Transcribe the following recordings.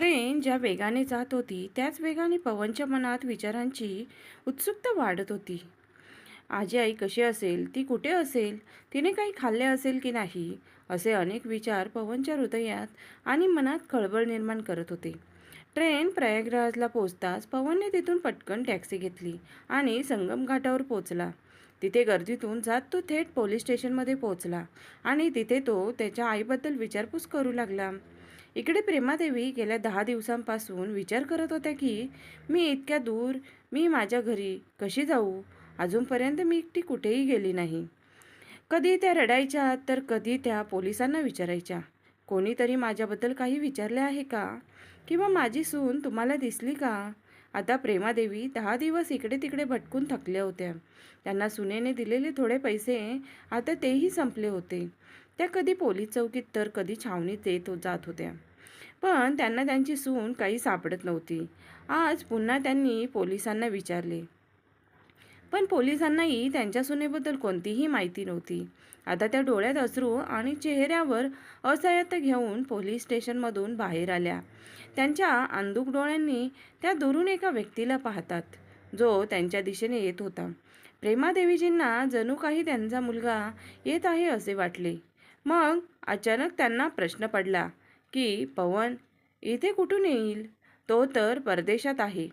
Train ज्या वेगाने जात होती त्याच वेगाने पवनच्या मनात विचारांची उत्सुकता वाढत होती. आजी आई कशी असेल? ती कुठे असेल? तिने काही खाल्ले असेल की नाही? असे अनेक विचार पवनच्या हृदयात आणि मनात खळबळ निर्माण करत होते. ट्रेन प्रयागराजला पोचताच पवनने तिथून पटकन टॅक्सी घेतली आणि संगम घाटावर पोचला तिथे गर्दीतून जात तो थेट पोलीस स्टेशनमध्ये पोचला आणि तिथे तो त्याच्या आईबद्दल विचारपूस करू लागला. इकडे प्रेमादेवी गेल्या दहा दिवसांपासून विचार करत होत्या की मी इतक्या दूर मी माझ्या घरी कशी जाऊ? अजूनपर्यंत मी एकटी कुठेही गेली नाही. कधी त्या रडायच्या तर कधी त्या पोलिसांना विचारायच्या. कोणीतरी माझ्याबद्दल काही विचारले आहे का? किंवा माझी सून तुम्हाला दिसली का? आता प्रेमादेवी दहा दिवस इकडे तिकडे भटकून थकल्या होत्या. त्यांना सुनेने दिलेले थोडे पैसे आता तेही संपले होते. त्या कधी पोलीस चौकीत तर कधी छावणीत येत हो- जात होत्या. पण त्यांना त्यांची सून काही सापडत नव्हती. आज पुन्हा त्यांनी पोलिसांना विचारले. पण पोलिसांनाही त्यांच्या सुनेबद्दल कोणतीही माहिती नव्हती. आता त्या डोळ्यात अश्रू आणि चेहऱ्यावर असहाय्यता घेऊन पोलीस स्टेशनमधून बाहेर आल्या. त्यांच्या अंधुक डोळ्यांनी त्या दुरून एका व्यक्तीला पाहतात. जो त्यांच्या दिशेने येत होता. प्रेमादेवीजींना जणू काही त्यांचा मुलगा येत आहे असे वाटले. मग अचानक त्यांना प्रश्न पडला की पवन इथे कुठून येईल? तो तर परदेशात आहे.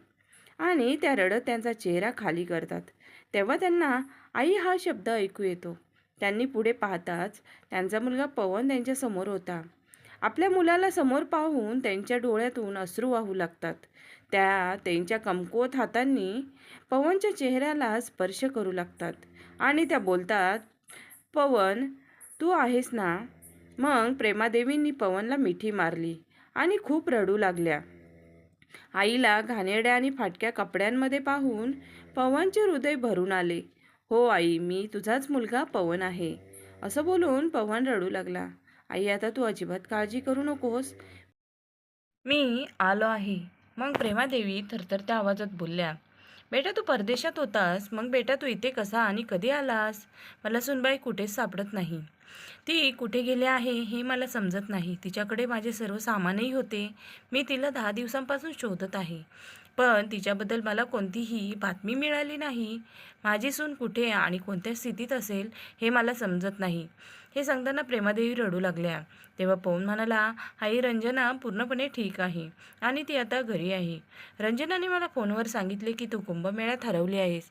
आणि त्या रडत त्यांचा चेहरा खाली करतात. तेव्हा त्यांना आई हा शब्द ऐकू येतो. त्यांनी पुढे पाहताच त्यांचा मुलगा पवन त्यांच्यासमोर होता. आपल्या मुलाला समोर पाहून त्यांच्या डोळ्यातून अश्रू वाहू लागतात. त्या त्यांच्या कमकुवत हातांनी पवनच्या चेहऱ्याला स्पर्श करू लागतात आणि त्या बोलतात पवन तू आहेस ना? मग प्रेमादेवींनी पवनला मिठी मारली आणि खूप रडू लागल्या. आईला घाणेरड्या आणि फाटक्या कपड्यांमध्ये पाहून पवनचे हृदय भरून आले. हो आई मी तुझाच मुलगा पवन आहे. असं बोलून पवन रडू लागला. आई आता तू अजिबात काळजी करू नकोस. मी आलो आहे. मग प्रेमादेवी थरथरत्या आवाजात बोलल्या. बेटा तू परदेशात होतास. मग बेटा तू इथे कसा आणि कधी आलास? मला सुनबाई कुठेच सापडत नाही. ती कुठे गेले आहे हे मला समजत नाही. तिच्याकडे माझे सर्व सामानही होते. मी तिला दहा दिवसांपासून शोधत आहे. पण तिच्याबद्दल मला कोणतीही बातमी मिळाली नाही. माझी सून कुठे आणि कोणत्या स्थितीत असेल हे मला समजत नाही. हे सांगताना प्रेमादेवी रडू लागल्या. तेव्हा पवन म्हणाला आई रंजना पूर्णपणे ठीक आहे आणि ती आता घरी आहे. रंजनाने मला फोनवर सांगितले की तू कुंभमेळ्यात हरवली आहेस.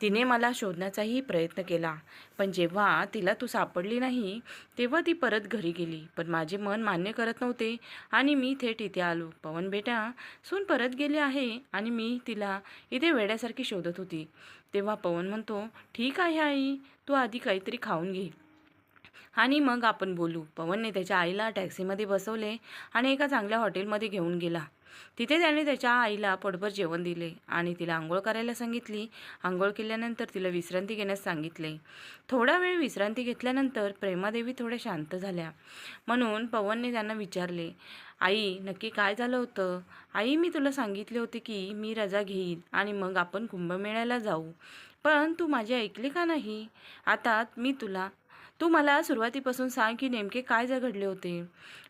तिने मला शोधण्याचाही प्रयत्न केला. पण जेव्हा तिला तू सापडली नाही तेव्हा ती परत घरी गेली. पण माझे मन मान्य करत नव्हते आणि मी थेट इथे आलो. पवन बेटा सून परत गेली आहे आणि मी तिला इथे वेड्यासारखी शोधत होती. तेव्हा पवन म्हणतो ठीक आहे आई. तू आधी काहीतरी खाऊन घे. आणि मग आपण बोलू. पवनने त्याच्या आईला टॅक्सीमध्ये बसवले आणि एका चांगल्या हॉटेलमध्ये घेऊन गेला. तिथे त्याने त्याच्या आईला पोटभर जेवण दिले आणि तिला आंघोळ करायला सांगितली. आंघोळ केल्यानंतर तिला विश्रांती घेण्यास सांगितले. थोडा वेळ विश्रांती घेतल्यानंतर प्रेमादेवी थोड्या शांत झाल्या. म्हणून पवनने त्यांना विचारले आई नक्की काय झालं होतं? आई मी तुला सांगितले होते की मी रजा घेईन आणि मग आपण कुंभमेळ्याला जाऊ. पण तू माझे ऐकले का नाही? आता मी तुला तू मला सुरुवातीपासून सांग की नेमके काय जर घडले होते.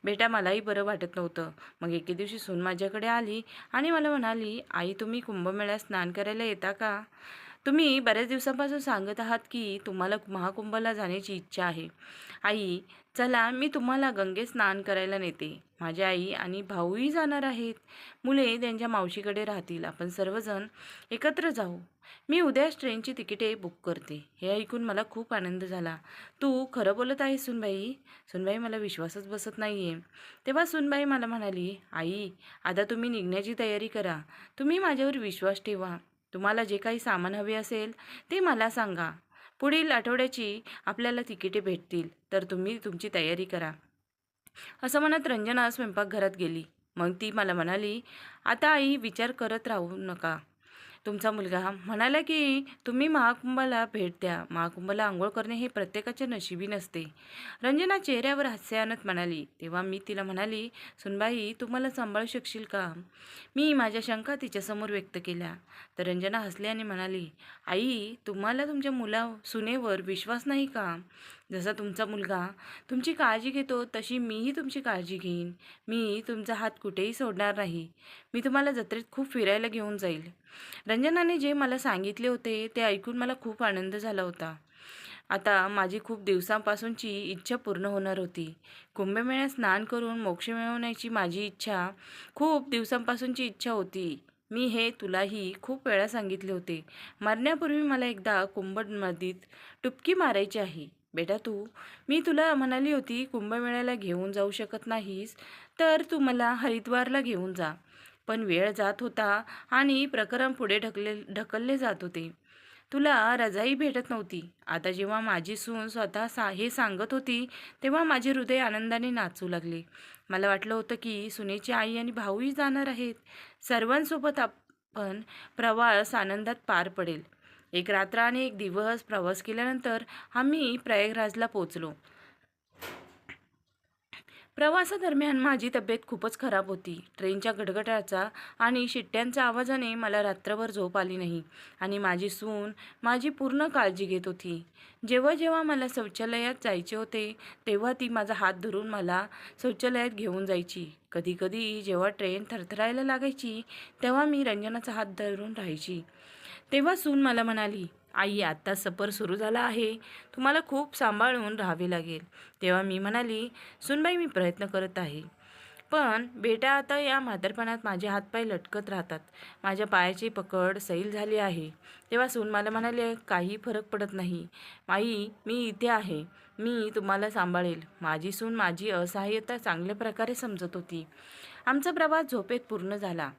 बेटा मलाही बरं वाटत नव्हतं. मग एके दिवशी सून माझ्याकडे आली आणि मला म्हणाली आई तुम्ही कुंभमेळ्यात स्नान करायला येता का? तुम्ही बऱ्याच दिवसांपासून सांगत आहात की तुम्हाला महाकुंभला जाण्याची इच्छा आहे. आई चला मी तुम्हाला गंगेत स्नान करायला नेते. माझी आई आणि भाऊही जाणार आहेत. मुले त्यांच्या मावशीकडे राहतील. आपण सर्वजण एकत्र जाऊ. मी उद्याच ट्रेनची तिकिटे बुक करते. हे ऐकून मला खूप आनंद झाला. तू खरं बोलत आहेस सुनबाई? सुनबाई मला विश्वासच बसत नाही आहे तेव्हा सुनबाई मला म्हणाली आई आता तुम्ही निघण्याची तयारी करा. तुम्ही माझ्यावर विश्वास ठेवा. तुम्हाला जे काही सामान हवे असेल ते मला सांगा. पुढील आठवड्याची आपल्याला तिकिटे भेटतील तर तुम्ही तुमची तयारी करा. असं म्हणत रंजना स्वयंपाकघरात गेली. मग ती मला म्हणाली आता आई विचार करत राहू नका. तुमचा मुलगा म्हणाला की तुम्ही महाकुंभाला भेट द्या. महाकुंभाला आंघोळ करणे हे प्रत्येकाच्या नशिबी नसते. रंजना चेहऱ्यावर हास्य आणत म्हणाली. तेव्हा मी तिला म्हणाली सुनबाई तुम्हाला सांभाळू शकशील का? मी माझ्या शंका तिच्यासमोर व्यक्त केल्या. तर रंजना हसली आणि म्हणाली आई तुम्हाला तुमच्या मुला सुनेवर विश्वास नाही का? जसा तुमचा मुलगा तुमची काळजी घेतो तशी मीही तुमची काळजी घेईन. मी तुमचा हात कुठेही सोडणार नाही. मी तुम्हाला जत्रेत खूप फिरायला घेऊन जाईल. रंजनाने जे मला सांगितले होते ते ऐकून मला खूप आनंद झाला होता. आता माझी खूप दिवसांपासूनची इच्छा पूर्ण होणार होती. कुंभमेळ्यात स्नान करून मोक्ष मिळवण्याची माझी इच्छा खूप दिवसांपासूनची इच्छा होती. मी हे तुलाही खूप वेळा सांगितले होते. मरण्यापूर्वी मला एकदा कुंभ नदीत टुपकी मारायची आहे. बेटा तू मी तुला म्हणाली होती कुंभमेळ्याला घेऊन जाऊ शकत नाहीस तर तू मला हरिद्वारला घेऊन जा. पण वेळ जात होता आणि प्रकरण पुढे ढकले ढकलले जात होते. तुला रजाई भेटत नव्हती. आता जेव्हा माझी सून स्वतः सा हे सांगत होती तेव्हा माझे हृदय आनंदाने नाचू लागले. मला वाटलं होतं की सुनेची आई आणि भाऊही जाणार आहेत. सर्वांसोबत आपण प्रवास आनंदात पार पडेल. एक रात्र आणि एक दिवस प्रवास केल्यानंतर आम्ही प्रयागराजला पोचलो प्रवासादरम्यान माझी तब्येत खूपच खराब होती. ट्रेनच्या गडगडाचा आणि शिट्ट्यांच्या आवाजाने मला रात्रभर झोप आली नाही आणि माझी सून माझी पूर्ण काळजी घेत होती. जेव्हा जेव्हा मला शौचालयात जायचे होते तेव्हा ती माझा हात धरून मला शौचालयात घेऊन जायची. कधीकधी जेव्हा ट्रेन थरथरायला लागायची तेव्हा मी रंजनाचा हात धरून राहायची. तेव्हा सून मला म्हणाली आई आत्ता सफर सुरू झाला आहे. तुम्हाला खूप सांभाळून राहावे लागेल. तेव्हा मी म्हणाली सुनबाई मी प्रयत्न करत आहे. पण बेटा आता या म्हातारपणात माझे हातपाय लटकत राहतात. माझ्या पायाची पकड सैल झाली आहे. तेव्हा सून मला म्हणाले काही फरक पडत नाही. आई मी इथे आहे. मी तुम्हाला सांभाळेल. माझी सून माझी असहाय्यता चांगल्या प्रकारे समजत होती. आमचा प्रवास झोपेत पूर्ण झाला.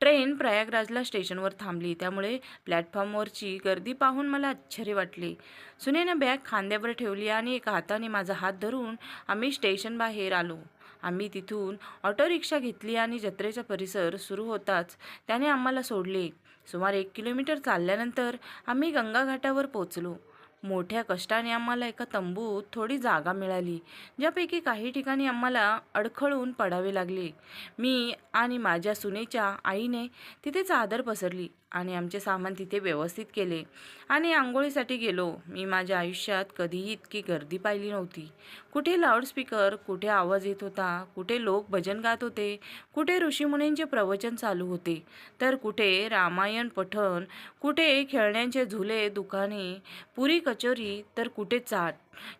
ट्रेन प्रयागराजला स्टेशनवर थांबली. त्यामुळे प्लॅटफॉर्मवरची गर्दी पाहून मला आश्चर्य वाटले. सुनेनं बॅग खांद्यावर ठेवली आणि एका हाताने माझा हात धरून आम्ही स्टेशन बाहेर आलो. आम्ही तिथून ऑटो रिक्षा घेतली आणि जत्रेचा परिसर सुरू होताच त्याने आम्हाला सोडले. सुमारे एक किलोमीटर चालल्यानंतर आम्ही गंगाघाटावर पोचलो मोठ्या कष्टाने आम्हाला एका तंबूत थोडी जागा मिळाली ज्यापैकी काही ठिकाणी आम्हाला अडखळून पडावे लागले. मी आणि माझ्या सुनेच्या आईने तिथे चादर पसरली. आणि आमचे सामान तिथे व्यवस्थित केले. आणि आंघोळीसाठी गेलो. मी माझ्या आयुष्यात कधीही इतकी गर्दी पाहिली नव्हती. कुठे लाऊडस्पीकर कुठे आवाज येत होता कुठे लोक भजन गात होते कुठे ऋषीमुनींचे प्रवचन चालू होते तर कुठे रामायण पठण कुठे खेळण्यांचे झुले दुकाने पुरी कचोरी तर कुठे चाट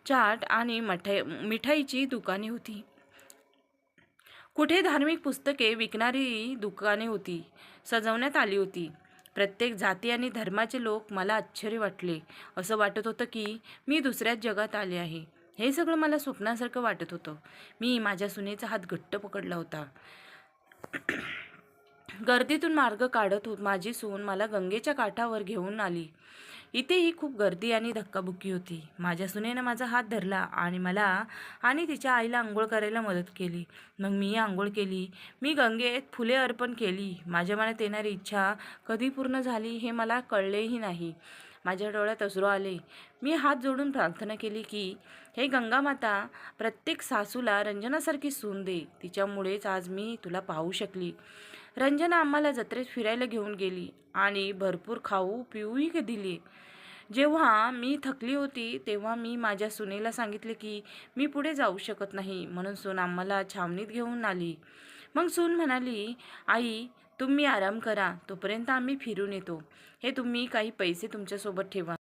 चाट आणि मठाई मिठाईची दुकाने होती. कुठे धार्मिक पुस्तके विकणारी दुकाने होती सजवण्यात आली होती. प्रत्येक जाती आणि धर्माचे लोक मला आश्चर्य वाटले. असं वाटत होतं की मी दुसऱ्याच जगात आले आहे. हे सगळं मला स्वप्नासारखं वाटत होतं. मी माझ्या सुनेचा हात घट्ट पकडला होता. गर्दीतून मार्ग काढत होत. माझी सून मला गंगेच्या काठावर घेऊन आली. इथेही खूप गर्दी आणि धक्काबुक्की होती. माझ्या सुनेनं माझा हात धरला आणि मला आणि तिच्या आईला आंघोळ करायला मदत केली. मग मी आंघोळ केली. मी गंगेत फुले अर्पण केली. माझ्या मनात येणारी इच्छा कधी पूर्ण झाली हे मला कळलेही नाही. माझ्या डोळ्यात असरो आले. मी हात जोडून प्रार्थना केली की हे गंगामाता प्रत्येक सासूला रंजनासारखी सून दे. तिच्यामुळेच आज मी तुला पाहू शकली. रंजना आम्हाला जत्रेत फिरायला घेऊन गेली आणि भरपूर खाऊ पिऊही दिली. जेव्हा मी थकली होती तेव्हा मी माझ्या सुनेला सांगितले की मी पुढे जाऊ शकत नाही. म्हणून सून आम्हाला छावणीत घेऊन आली. मग सून म्हणाली आई तुम्ही आराम करा. तोपर्यंत आम्ही फिरून येतो. हे तुम्ही काही पैसे तुमच्यासोबत ठेवा.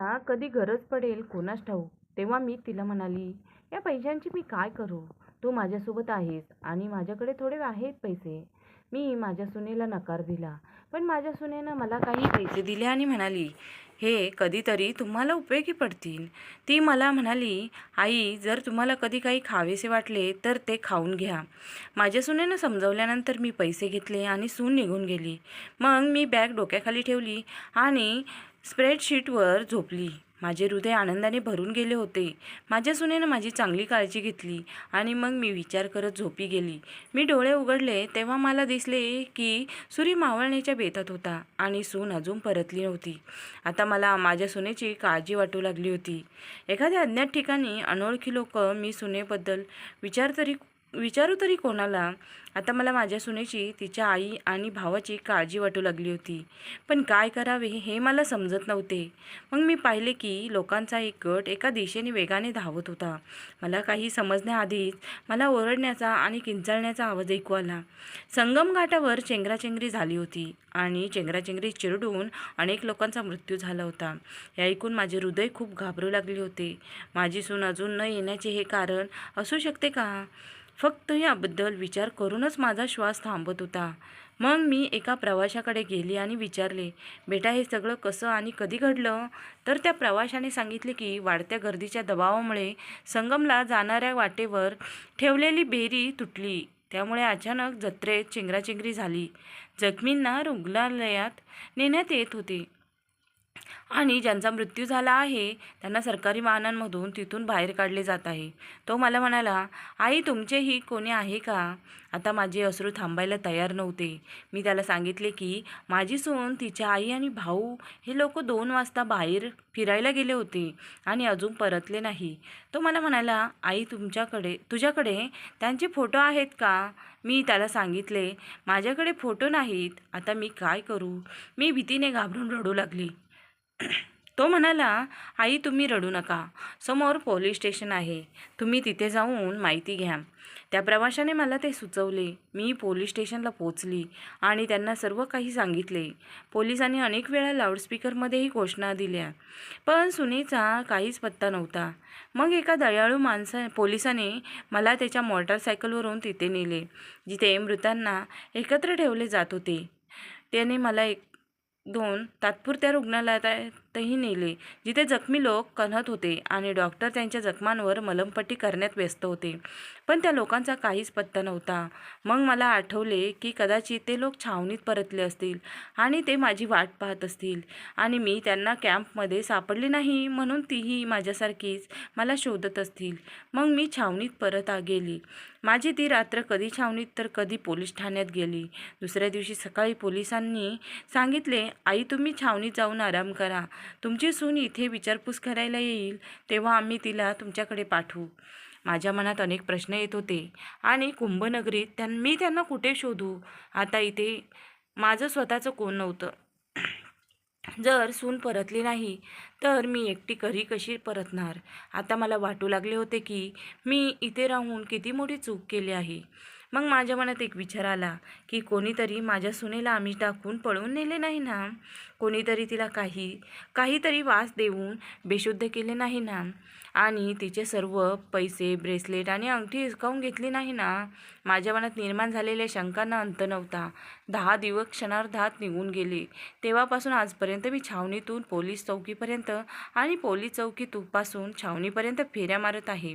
हा कधी गरज पडेल कोणास ठाऊ तेव्हा मी तिला म्हणाली या पैशांची मी काय करू? तू माझ्यासोबत आहेस आणि माझ्याकडे थोडे आहेत पैसे. मी माझ्या सुनेला नकार दिला. पण माझ्या सुनेनं मला काही पैसे दिले आणि म्हणाली हे कधीतरी तुम्हाला उपयोगी पडतील. ती मला म्हणाली आई जर तुम्हाला कधी काही खावेसे वाटले तर ते खाऊन घ्या. माझ्या सुनेनं समजवल्यानंतर मी पैसे घेतले आणि सून निघून गेली. मग मी बॅग डोक्याखाली ठेवली आणि स्प्रेडशीटवर झोपली. माझे हृदय आनंदाने भरून गेले होते. माझ्या सुनेनं माझी चांगली काळजी घेतली आणि मग मी विचार करत झोपी गेली. मी डोळे उघडले तेव्हा मला दिसले की सूर्य मावळण्याच्या बेतात होता आणि सून अजून परतली नव्हती. आता मला माझ्या सुनेची काळजी वाटू लागली होती. एखाद्या अज्ञात ठिकाणी अनोळखी लोक मी सुनेबद्दल विचार तरी विचारू तरी कोणाला? आता मला माझ्या सुनेची तिच्या आई आणि भावाची काळजी वाटू लागली होती. पण काय करावे हे मला समजत नव्हते. मग मी पाहिले की लोकांचा एक गट एका दिशेने वेगाने धावत होता. मला काही समजण्याआधीच मला ओरडण्याचा आणि किंचाळण्याचा आवाज ऐकू आला. संगम घाटावर चेंगराचेंगरी झाली होती आणि चेंगराचेंगरी चिरडून अनेक लोकांचा मृत्यू झाला होता. हे ऐकून माझे हृदय खूप घाबरू लागले होते. माझी सून अजून न येण्याचे हे कारण असू शकते का? फक्त याबद्दल विचार करूनच माझा श्वास थांबत होता. मग मी एका प्रवाशाकडे गेली आणि विचारले बेटा हे सगळं कसं आणि कधी घडलं? तर त्या प्रवाशाने सांगितले की वाढत्या गर्दीच्या दबावामुळे संगमला जाणाऱ्या वाटेवर ठेवलेली बेरी तुटली. त्यामुळे अचानक जत्रेत चेंगराचेंगरी झाली. जखमींना रुग्णालयात नेण्यात येत होते. आणि ज्यांचा मृत्यू झाला आहे त्यांना सरकारी वाहनांमधून तिथून बाहेर काढले जात आहे. तो मला म्हणाला आई तुमचेही कोणी आहे का? आता माझे अश्रू थांबायला तयार नव्हते. मी त्याला सांगितले की माझी सून तिच्या आई आणि भाऊ हे लोक दोन वाजता बाहेर फिरायला गेले होते आणि अजून परतले नाही. तो मला म्हणाला आई तुमच्याकडे तुझ्याकडे त्यांचे फोटो आहेत का? मी त्याला सांगितले माझ्याकडे फोटो नाहीत. आता मी काय करू? मी भीतीने घाबरून रडू लागली. तो म्हणाला आई तुम्ही रडू नका. समोर पोलीस स्टेशन आहे. तुम्ही तिथे जाऊन माहिती घ्या. त्या प्रवाशाने मला ते सुचवले. मी पोलीस स्टेशनला पोचली आणि त्यांना सर्व काही सांगितले. पोलिसांनी अनेक वेळा लाऊडस्पीकरमध्येही घोषणा दिल्या. पण सुनेचा काहीच पत्ता नव्हता. मग एका दयाळू माणसा पोलिसाने मला त्याच्या मोटरसायकलवरून तिथे नेले जिथे मृतांना एकत्र ठेवले जात होते. त्याने मला एक दोन तात्पुरत्या रुग्णालयात आहेत तही नेले. जिथे जखमी लोक कणत होते आणि डॉक्टर त्यांच्या जखमांवर मलमपट्टी करण्यात व्यस्त होते. पण त्या लोकांचा काहीच पत्ता नव्हता. मग मला आठवले की कदाचित ते लोक छावणीत परतले असतील आणि ते माझी वाट पाहत असतील आणि मी त्यांना कॅम्पमध्ये सापडले नाही म्हणून तीही माझ्यासारखीच मला शोधत असतील. मग मी छावणीत परत आ गेली. माझी ती रात्र कधी छावणीत तर कधी पोलीस ठाण्यात गेली. दुसऱ्या दिवशी सकाळी पोलिसांनी सांगितले आई तुम्ही छावणीत जाऊन आराम करा. तुमची सून इथे विचारपूस करायला येईल तेव्हा आम्ही तिला तुमच्याकडे पाठवू. माझ्या मनात अनेक प्रश्न येत होते आणि कुंभनगरीत त्यां मी त्यांना कुठे शोधू? आता इथे माझं स्वतःचं कोण नव्हतं. जर सून परतली नाही तर मी एकटी घरी कशी परतणार? आता मला वाटू लागले होते की मी इथे राहून किती मोठी चूक केली आहे. मग माझ्या मनात एक विचार आला की कोणीतरी माझ्या सुनेला आम्ही टाकून पळवून नेले नाही ना? कोणीतरी तिला काही काहीतरी वास देऊन बेशुद्ध केले नाही ना? आणि तिचे सर्व पैसे ब्रेसलेट आणि अंगठी हिसकावून घेतली नाही ना? माझ्या मनात निर्माण झालेल्या शंकांना अंत नव्हता. दहा दिवस क्षणार्धात निघून गेले. तेव्हापासून आजपर्यंत मी छावणीतून पोलीस चौकीपर्यंत आणि पोलीस चौकीतूपासून छावणीपर्यंत फेऱ्या मारत आहे.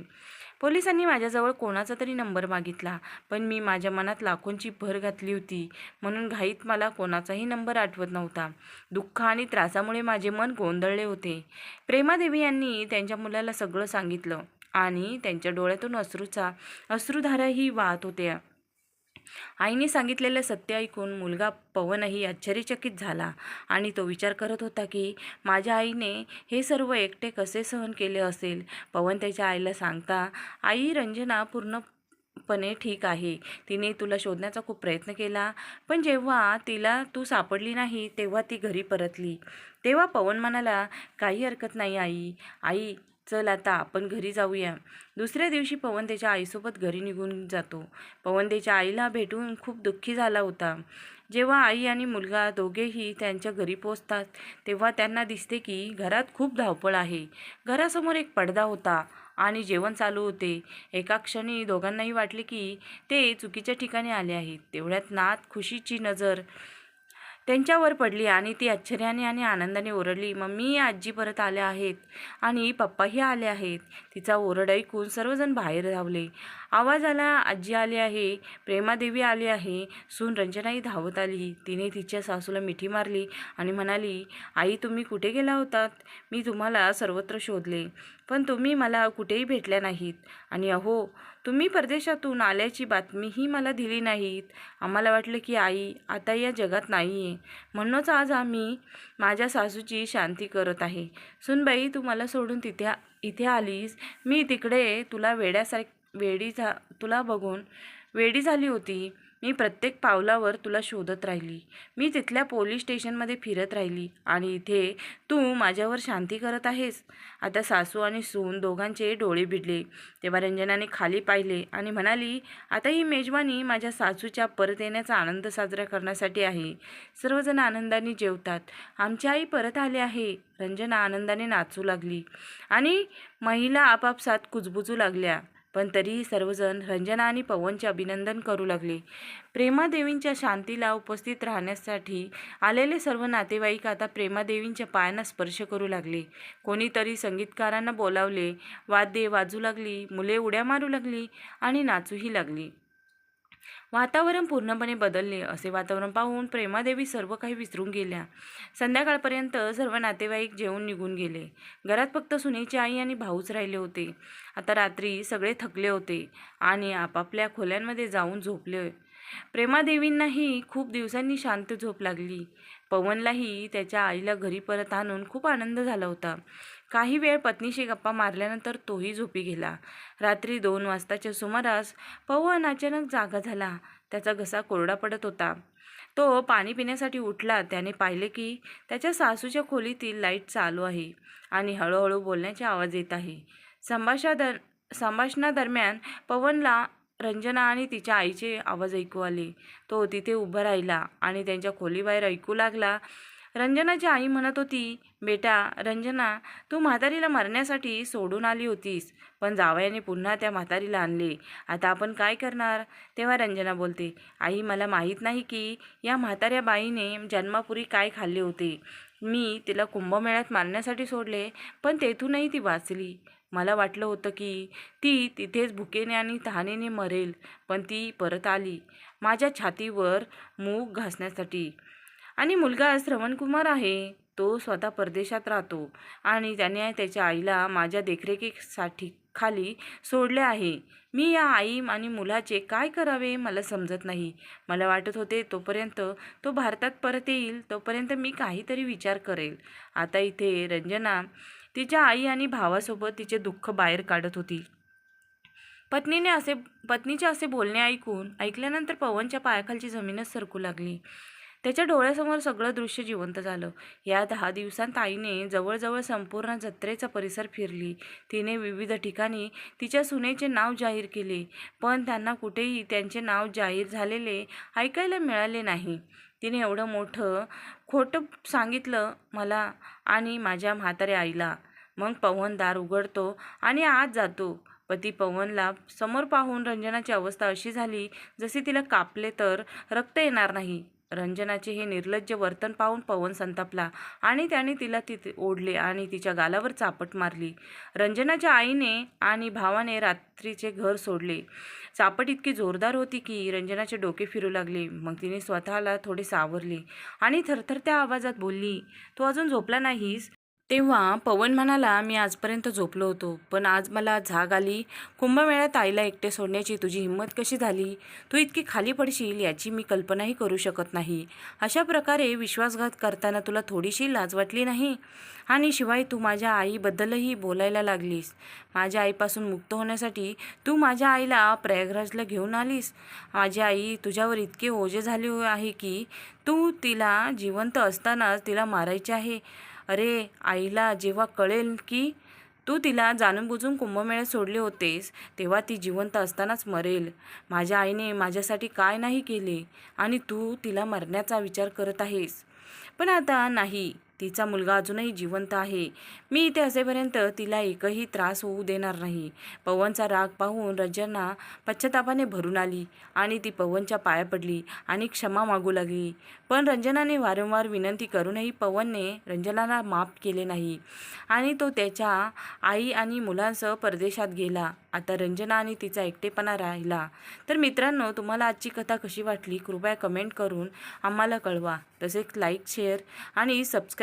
पोलिसांनी माझ्याजवळ कोणाचा तरी नंबर मागितला पण मी माझ्या मनात लाखोंची भर घातली होती म्हणून घाईत मला कोणाचाही नंबर आठवत नव्हता. दुःख आणि त्रासामुळे माझे मन गोंधळले होते. प्रेमादेवी यांनी त्यांच्या मुलाला सगळं सांगितलं आणि त्यांच्या डोळ्यातून अश्रूचा अश्रुधाराही वाहत होत्या. आईने सांगितलेलं सत्य ऐकून मुलगा पवनही आश्चर्यचकित झाला आणि तो विचार करत होता की माझ्या आईने हे सर्व एकटे कसे सहन केले असेल पवन त्याच्या आईला सांगता आई रंजना पूर्णपणे ठीक आहे. तिने तुला शोधण्याचा खूप प्रयत्न केला पण जेव्हा तिला तू सापडली नाही तेव्हा ती घरी परतली. तेव्हा पवन म्हणाला काही हरकत नाही आई. आई चल आता आपण घरी जाऊया. दुसऱ्या दिवशी पवन त्याच्या आईसोबत घरी निघून जातो. पवन त्याच्या आईला भेटून खूप दुःखी झाला होता. जेव्हा आई आणि मुलगा दोघेही त्यांच्या घरी पोचतात तेव्हा त्यांना दिसते की घरात खूप धावपळ आहे. घरासमोर एक पडदा होता आणि जेवण चालू होते. एका क्षणी दोघांनाही वाटले की ते चुकीच्या ठिकाणी आले आहेत. तेवढ्यात नात खुशीची नजर त्यांच्यावर पडली आणि ती आश्चर्याने आणि आनंदाने ओरडली मम्मी आजी परत आल्या आहेत आणि पप्पाही आले आहेत. तिचा ओरड ऐकून सर्वजण बाहेर धावले. आवाज आला आजी आली आहे प्रेमादेवी आली आहे. सून रंजनाही धावत आली. तिने तिच्या सासूला मिठी मारली आणि म्हणाली आई तुम्ही कुठे गेला होतात? मी तुम्हाला सर्वत्र शोधले पण तुम्ही मला कुठेही भेटल्या नाहीत. आणि अहो तुम्ही परदेशातून आल्याची बातमीही मला दिली नाहीत. आम्हाला वाटलं की आई आता या जगात नाही आहे म्हणूनच आज आम्ही माझ्या सासूची शांती करत आहे. सुनबाई तू मला सोडून तिथे इथे आलीस. मी तिकडे तुला वेड्यासारख वेडी झा तुला बघून वेडी झाली होती. मी प्रत्येक पावलावर तुला शोधत राहिली. मी तिथल्या पोलीस स्टेशनमध्ये फिरत राहिली आणि इथे तू माझ्यावर शांती करत आहेस? आता सासू आणि सून दोघांचे डोळे भिडले तेव्हा रंजनाने खाली पाहिले आणि म्हणाली आता ही मेजवानी माझ्या सासूच्या परत येण्याचा आनंद साजरा करण्यासाठी आहे. सर्वजण आनंदाने जेवतात. आमची आई परत आली आहे. रंजना आनंदाने नाचू लागली आणि महिला आपापसात कुजबुजू लागल्या. पण तरीही सर्वजण रंजना आणि पवनचे अभिनंदन करू लागले. प्रेमादेवींच्या शांतीला उपस्थित राहण्यासाठी आलेले सर्व नातेवाईक आता प्रेमादेवींच्या पायांना स्पर्श करू लागले. कोणीतरी संगीतकारांना बोलावले वाद्ये वाजू लागली मुले उड्या मारू लागली आणि नाचूही लागली. वातावरण पूर्णपणे बदलले. असे वातावरण पाहून प्रेमादेवी सर्व काही विसरून गेल्या. संध्याकाळपर्यंत सर्व नातेवाईक जेवून निघून गेले. घरात फक्त सुनेची आई आणि भाऊच राहिले होते. आता रात्री सगळे थकले होते आणि आपापल्या खोल्यांमध्ये जाऊन झोपले. प्रेमादेवींनाही खूप दिवसांनी शांत झोप लागली. पवनलाही त्याच्या आईला घरी परत आणून खूप आनंद झाला होता. काही वेळ पत्नीशी गप्पा मारल्यानंतर तोही झोपी गेला. रात्री दोन वाजताच्या सुमारास पवन अचानक जागा झाला. त्याचा घसा कोरडा पडत होता. तो पाणी पिण्यासाठी उठला. त्याने पाहिले की त्याच्या सासूच्या खोलीतील लाइट चालू आहे आणि हळूहळू बोलण्याचे आवाज येत आहे. संभाषादर संभाषणादरम्यान पवनला रंजना आणि तिच्या आईचे आवाज ऐकू आले. तो तिथे उभा राहिला आणि त्यांच्या खोलीबाहेर ऐकू लागला रंजनाची आई म्हणत होती बेटा रंजना तू म्हातारीला मारण्यासाठी सोडून आली होतीस पण जावयाने पुन्हा त्या म्हातारीला आणले. आता आपण काय करणार? तेव्हा रंजना बोलते आई मला माहीत नाही की या म्हाताऱ्या बाईने जन्मापुरी काय खाल्ले होते. मी तिला कुंभमेळ्यात मारण्यासाठी सोडले पण तेथूनही ती वाचली. मला वाटलं होतं की ती तिथेच भुकेने आणि तहानेने मरेल पण ती परत आली माझ्या छातीवर मूग घासण्यासाठी. आणि मुलगा श्रवणकुमार आहे. तो स्वतः परदेशात राहतो आणि त्याने त्याच्या आईला माझ्या देखरेखीसाठी खाली सोडले आहे. मी या आई आणि मुलाचे काय करावे मला समजत नाही. मला वाटत होते तोपर्यंत तो भारतात परत येईल तोपर्यंत मी काहीतरी विचार करेल. आता इथे रंजना तिच्या आई आणि भावासोबत तिचे दुःख बाहेर काढत होती. पत्नीने असे पत्नीचे असे बोलणे ऐकून ऐकल्यानंतर पवनच्या पायाखालची जमीनच सरकू लागली. त्याच्या डोळ्यासमोर सगळं दृश्य जिवंत झालं. या दहा दिवसांत आईने जवळजवळ संपूर्ण जत्रेचा परिसर फिरली. तिने विविध ठिकाणी तिच्या सुनेचे नाव जाहीर केले पण त्यांना कुठेही त्यांचे नाव जाहीर झालेले ऐकायला मिळाले नाही. तिने एवढं मोठं खोटं सांगितलं मला आणि माझ्या म्हाताऱ्या आईला. मग पवन दार उघडतो आणि आत जातो. पती पवनला समोर पाहून रंजनाची अवस्था अशी झाली जशी तिला कापले तर रक्त येणार नाही. रंजनाचे हे निर्लज्ज वर्तन पाहून पवन संतापला आणि त्याने तिला तिथे ओढले आणि तिच्या गालावर चापट मारली. रंजनाच्या आईने आणि भावाने रात्रीचे घर सोडले. चापट इतकी जोरदार होती की रंजनाचे डोके फिरू लागले. मग तिने स्वतःला थोडे सावरले आणि थरथरत्या आवाजात बोलली तू अजून झोपला नाहीस? तेव्हा पवन म्हणाला मी आजपर्यंत झोपलो होतो पण आज मला झाग आली. कुंभमेळ्यात आईला एकटे सोडण्याची तुझी हिंमत कशी झाली? तू इतकी खाली पडशील याची मी कल्पनाही करू शकत नाही. अशा प्रकारे विश्वासघात करताना तुला थोडीशी लाज वाटली नाही? आणि शिवाय तू माझ्या आईबद्दलही बोलायला लागलीस. माझ्या आईपासून मुक्त होण्यासाठी तू माझ्या आईला प्रयागराजला घेऊन आलीस. माझी आई तुझ्यावर इतके ओझे झाले आहे की तू तिला जिवंत असतानाच तिला मारायचे आहे. अरे आईला जेव्हा कळेल की तू तिला जाणून बुजून कुंभमेळ्यात सोडले होतेस तेव्हा ती जिवंत असतानाच मरेल. माझ्या आईने माझ्यासाठी काय नाही केले आणि तू तिला मरण्याचा विचार करत आहेस. पण आता नाही. तिचा मुलगा अजूनही जिवंत आहे. मी इथे असेपर्यंत तिला एकही त्रास होऊ देणार नाही. पवनचा राग पाहून रंजना पश्चातापाने भरून आली आणि ती पवनच्या पाया पडली आणि क्षमा मागू लागली. पण रंजनाने वारंवार विनंती करूनही पवनने रंजनाला माफ केले नाही आणि तो त्याच्या आई आणि मुलांसह परदेशात गेला. आता रंजना आणि तिचा एकटेपणा राहिला. तर मित्रांनो तुम्हाला आजची कथा कशी वाटली? कृपया कमेंट करून आम्हाला कळवा. तसेच लाईक शेअर आणि